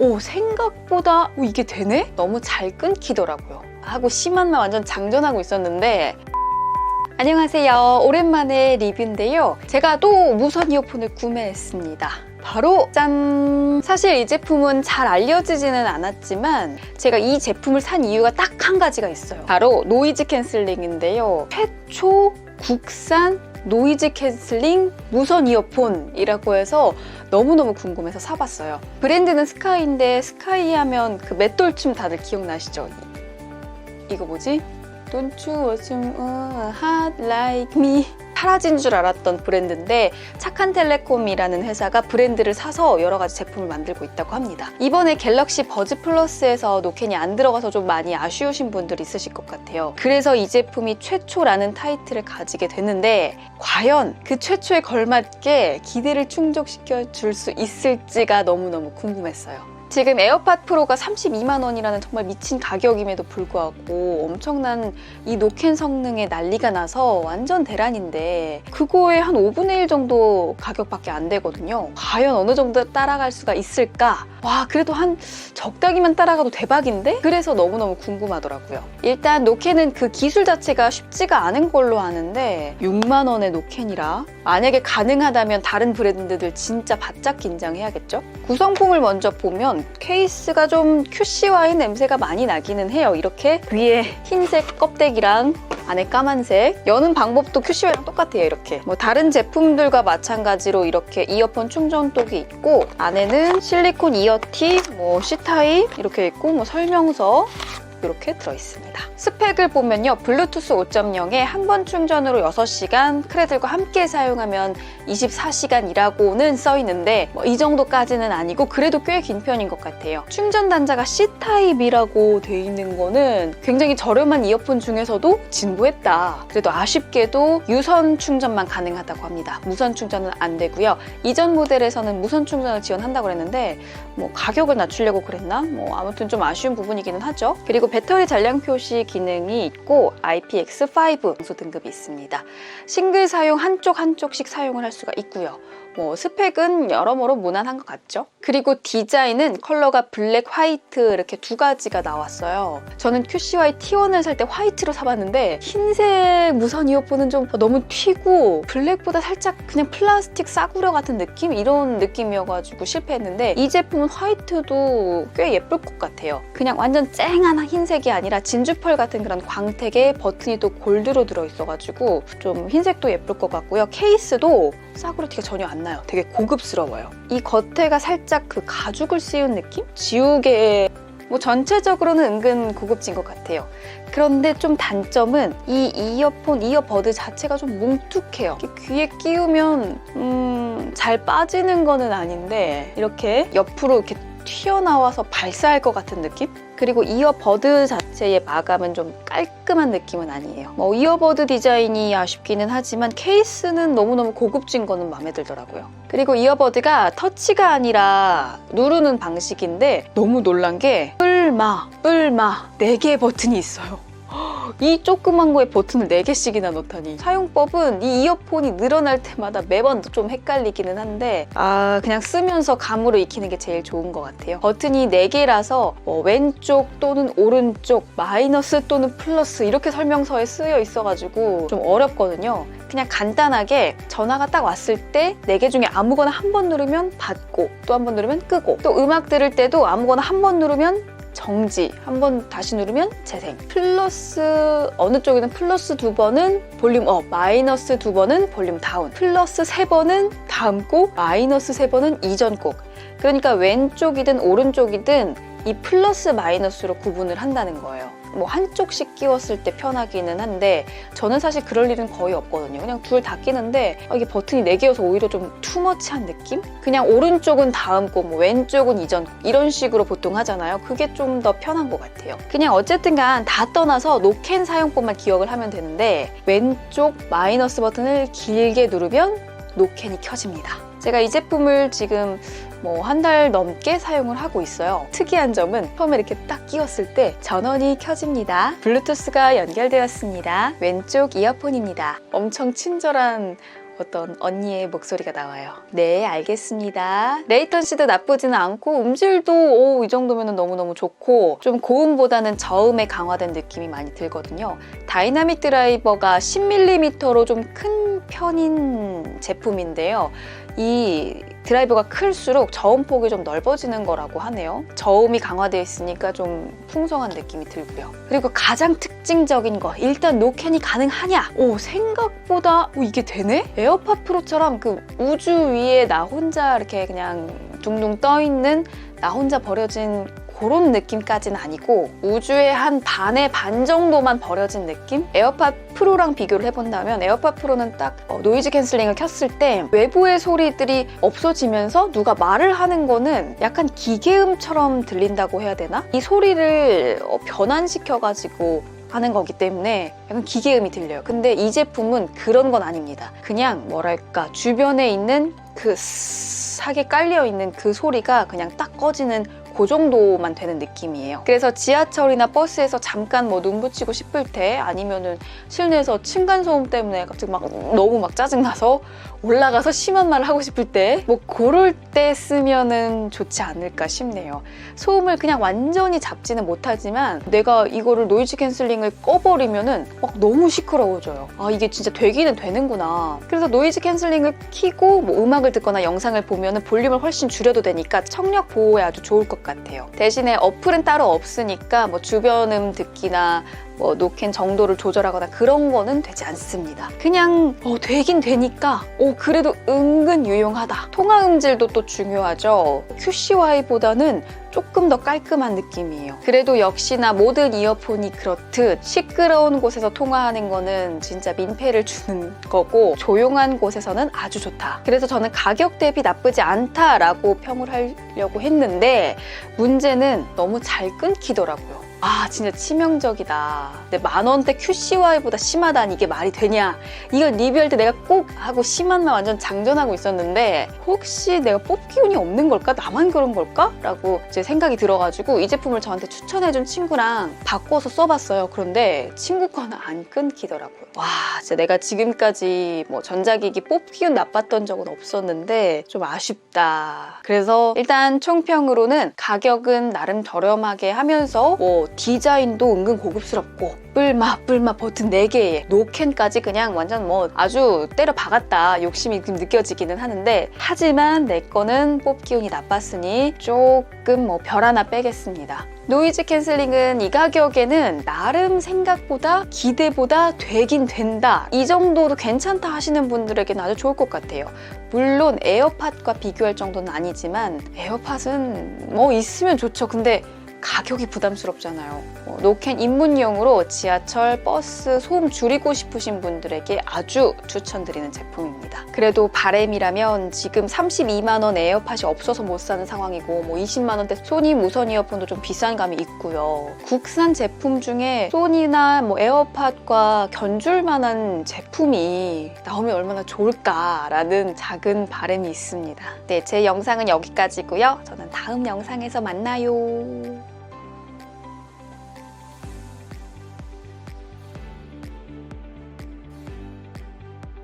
오 생각보다 오, 이게 되네? 너무 잘 끊기더라고요. 하고 심한 말 완전 장전하고 있었는데 안녕하세요. 오랜만에 리뷰인데요. 제가 또 무선 이어폰을 구매했습니다. 바로 짠! 사실 이 제품은 잘 알려지지는 않았지만 제가 이 제품을 산 이유가 딱 한 가지가 있어요. 바로 노이즈 캔슬링인데요. 최초 국산 노이즈 캔슬링 무선 이어폰이라고 해서 너무너무 궁금해서 사봤어요. 브랜드는 스카이인데 스카이 하면 그 맷돌춤 다들 기억나시죠? 이- 이거 뭐지? Don't you want some hot like me? 사라진 줄 알았던 브랜드인데 착한텔레콤이라는 회사가 브랜드를 사서 여러 가지 제품을 만들고 있다고 합니다. 이번에 갤럭시 버즈 플러스에서 노캔이 안 들어가서 좀 많이 아쉬우신 분들 있으실 것 같아요. 그래서 이 제품이 최초라는 타이틀을 가지게 됐는데 과연 그 최초에 걸맞게 기대를 충족시켜 줄 수 있을지가 너무너무 궁금했어요. 지금 에어팟 프로가 32만 원이라는 정말 미친 가격임에도 불구하고 엄청난 이 노캔 성능에 난리가 나서 완전 대란인데 그거에 한 5분의 1 정도 가격밖에 안 되거든요. 과연 어느 정도 따라갈 수가 있을까? 와 그래도 한 적당히만 따라가도 대박인데? 그래서 너무너무 궁금하더라고요. 일단 노캔은 그 기술 자체가 쉽지가 않은 걸로 아는데 6만 원의 노캔이라 만약에 가능하다면 다른 브랜드들 진짜 바짝 긴장해야겠죠? 구성품을 먼저 보면 케이스가 좀 QC와의 냄새가 많이 나기는 해요. 이렇게 위에 흰색 껍데기랑 안에 까만색 여는 방법도 QC와랑 똑같아요 이렇게 뭐 다른 제품들과 마찬가지로 이렇게 이어폰 충전독이 있고 안에는 실리콘 이어티 뭐 C타입 이렇게 있고 뭐 설명서 이렇게 들어있습니다. 스펙을 보면요. 블루투스 5.0에 한 번 충전으로 6시간, 크레들과 함께 사용하면 24시간이라고는 써 있는데 뭐 이 정도까지는 아니고 그래도 꽤 긴 편인 것 같아요. 충전 단자가 C타입이라고 돼 있는 거는 굉장히 저렴한 이어폰 중에서도 진보했다. 그래도 아쉽게도 유선 충전만 가능하다고 합니다. 무선 충전은 안 되고요. 이전 모델에서는 무선 충전을 지원한다고 그랬는데 뭐 가격을 낮추려고 그랬나? 뭐 아무튼 좀 아쉬운 부분이기는 하죠. 그리고 배터리 잔량 표시 기능이 있고 IPX5 장소 등급이 있습니다. 싱글 사용 한쪽 한쪽씩 사용을 할 수가 있고요. 뭐 스펙은 여러모로 무난한 것 같죠? 그리고 디자인은 컬러가 블랙, 화이트 이렇게 두 가지가 나왔어요. 저는 QCY T1을 살 때 화이트로 사봤는데 흰색 무선 이어폰은 좀 너무 튀고 블랙보다 살짝 그냥 플라스틱 싸구려 같은 느낌? 이런 느낌이어가지고 실패했는데 이 제품은 화이트도 꽤 예쁠 것 같아요. 그냥 완전 쨍한 흰 색이 아니라 진주펄 같은 그런 광택에 버튼이 또 골드로 들어있어가지고 좀 흰색도 예쁠 것 같고요. 케이스도 싸구려 티가 전혀 안 나요. 되게 고급스러워요. 이 겉에가 살짝 그 가죽을 씌운 느낌? 지우개 뭐 전체적으로는 은근 고급진 것 같아요. 그런데 좀 단점은 이 이어폰, 이어버드 자체가 좀 뭉툭해요. 귀에 끼우면 음, 잘 빠지는 거는 아닌데 이렇게 옆으로 이렇게 튀어나와서 발사할 것 같은 느낌? 그리고 이어버드 자체의 마감은 좀 깔끔한 느낌은 아니에요. 뭐 이어버드 디자인이 아쉽기는 하지만 케이스는 너무너무 고급진 거는 마음에 들더라고요. 그리고 이어버드가 터치가 아니라 누르는 방식인데 너무 놀란 게 뿔마, 뿔마 4개의 버튼이 있어요. 이 조그만 거에 버튼을 4개씩이나 넣다니. 사용법은 이 이어폰이 늘어날 때마다 매번 좀 헷갈리기는 한데 아 그냥 쓰면서 감으로 익히는 게 제일 좋은 것 같아요. 버튼이 4개라서 뭐 왼쪽 또는 오른쪽 마이너스 또는 플러스 이렇게 설명서에 쓰여 있어가지고 좀 어렵거든요. 그냥 간단하게 전화가 딱 왔을 때 4개 중에 아무거나 한 번 누르면 받고 또 한 번 누르면 끄고 또 음악 들을 때도 아무거나 한 번 누르면 정지. 한 번 다시 누르면 재생. 플러스 어느 쪽에는 플러스 두 번은 볼륨 업 마이너스 두 번은 볼륨 다운. 플러스 세 번은 다음 곡 마이너스 세 번은 이전 곡. 그러니까 왼쪽이든 오른쪽이든 이 플러스 마이너스로 구분을 한다는 거예요 뭐 한쪽씩 끼웠을 때 편하기는 한데 저는 사실 그럴 일은 거의 없거든요. 그냥 둘 다 끼는데 아, 이게 버튼이 4개여서 오히려 좀 투머치한 느낌? 그냥 오른쪽은 다음 곡, 뭐 왼쪽은 이전 곡 이런 식으로 보통 하잖아요. 그게 좀 더 편한 것 같아요. 그냥 어쨌든 간 다 떠나서 노캔 사용법만 기억을 하면 되는데 왼쪽 마이너스 버튼을 길게 누르면 노캔이 켜집니다. 제가 이 제품을 지금 뭐 한 달 넘게 사용을 하고 있어요. 특이한 점은 처음에 이렇게 딱 끼웠을 때 전원이 켜집니다. 블루투스가 연결되었습니다. 왼쪽 이어폰입니다. 엄청 친절한 어떤 언니의 목소리가 나와요. 네, 알겠습니다. 레이턴시도 나쁘지는 않고 음질도 오, 이 정도면 너무너무 좋고 좀 고음보다는 저음에 강화된 느낌이 많이 들거든요. 다이나믹 드라이버가 10mm로 좀 큰 편인 제품인데요. 이 드라이버가 클수록 저음폭이 좀 넓어지는 거라고 하네요. 저음이 강화되어 있으니까 좀 풍성한 느낌이 들고요. 그리고 가장 특징적인 거 일단 노캔이 가능하냐? 오 생각보다 오, 이게 되네? 에어팟 프로처럼 그 우주 위에 나 혼자 이렇게 그냥 둥둥 떠 있는 나 혼자 버려진 그런 느낌까지는 아니고 우주의 한 반의 반 정도만 버려진 느낌? 에어팟 프로랑 비교를 해본다면 에어팟 프로는 딱 어, 노이즈 캔슬링을 켰을 때 외부의 소리들이 없어지면서 누가 말을 하는 거는 약간 기계음처럼 들린다고 해야 되나? 이 소리를 어, 변환시켜가지고 하는 거기 때문에 약간 기계음이 들려요. 근데 이 제품은 그런 건 아닙니다. 그냥 뭐랄까 주변에 있는 그 스하게 깔려 있는 그 소리가 그냥 딱 꺼지는 그 정도만 되는 느낌이에요. 그래서 지하철이나 버스에서 잠깐 뭐 눈 붙이고 싶을 때 아니면은 실내에서 층간 소음 때문에 갑자기 막 너무 막 짜증나서 올라가서 심한 말을 하고 싶을 때뭐 그럴 때 쓰면은 좋지 않을까 싶네요. 소음을 그냥 완전히 잡지는 못하지만 내가 이거를 노이즈 캔슬링을 꺼버리면은 막 너무 시끄러워져요. 아 이게 진짜 되기는 되는구나. 그래서 노이즈 캔슬링을 키고 뭐 음악을 듣거나 영상을 보면은 볼륨을 훨씬 줄여도 되니까 청력 보호에 아주 좋을 것 같아요. 대신에 어플은 따로 없으니까 뭐 주변 음 듣기나 뭐 노캔 정도를 조절하거나 그런 거는 되지 않습니다. 그냥 어, 되긴 되니까 오 그래도 은근 유용하다. 통화 음질도 또 중요하죠. QCY보다는 조금 더 깔끔한 느낌이에요. 그래도 역시나 모든 이어폰이 그렇듯 시끄러운 곳에서 통화하는 거는 진짜 민폐를 주는 거고 조용한 곳에서는 아주 좋다. 그래서 저는 가격 대비 나쁘지 않다라고 평을 하려고 했는데 문제는 너무 잘 끊기더라고요. 아 진짜 치명적이다. 근데 만 원대 QCY보다 심하다니 이게 말이 되냐? 이거 리뷰할 때 내가 꼭 하고 심한만 완전 장전하고 있었는데 혹시 내가 뽑기 운이 없는 걸까? 나만 그런 걸까? 라고 제 생각이 들어가지고 이 제품을 저한테 추천해준 친구랑 바꿔서 써봤어요. 그런데 친구 거는 안 끊기더라고요. 와 진짜 내가 지금까지 뭐 전자기기 뽑기 운 나빴던 적은 없었는데 좀 아쉽다. 그래서 일단 총평으로는 가격은 나름 저렴하게 하면서 뭐 디자인도 은근 고급스럽고 뿔마 뿔마 버튼 4개에 노캔까지 그냥 완전 뭐 아주 때려 박았다 욕심이 좀 느껴지기는 하는데 하지만 내 거는 뽑기 운이 나빴으니 조금 뭐 별 하나 빼겠습니다. 노이즈 캔슬링은 이 가격에는 나름 생각보다 기대보다 되긴 된다. 이 정도도 괜찮다 하시는 분들에게는 아주 좋을 것 같아요. 물론 에어팟과 비교할 정도는 아니지만 에어팟은 뭐 있으면 좋죠. 근데 가격이 부담스럽잖아요. 어, 노캔 입문용으로 지하철, 버스 소음 줄이고 싶으신 분들에게 아주 추천드리는 제품입니다. 그래도 바램이라면 지금 32만 원 에어팟이 없어서 못 사는 상황이고 뭐 20만 원대 소니 무선 이어폰도 좀 비싼 감이 있고요. 국산 제품 중에 소니나 뭐 에어팟과 견줄 만한 제품이 나오면 얼마나 좋을까라는 작은 바램이 있습니다. 네, 제 영상은 여기까지고요. 저는 다음 영상에서 만나요.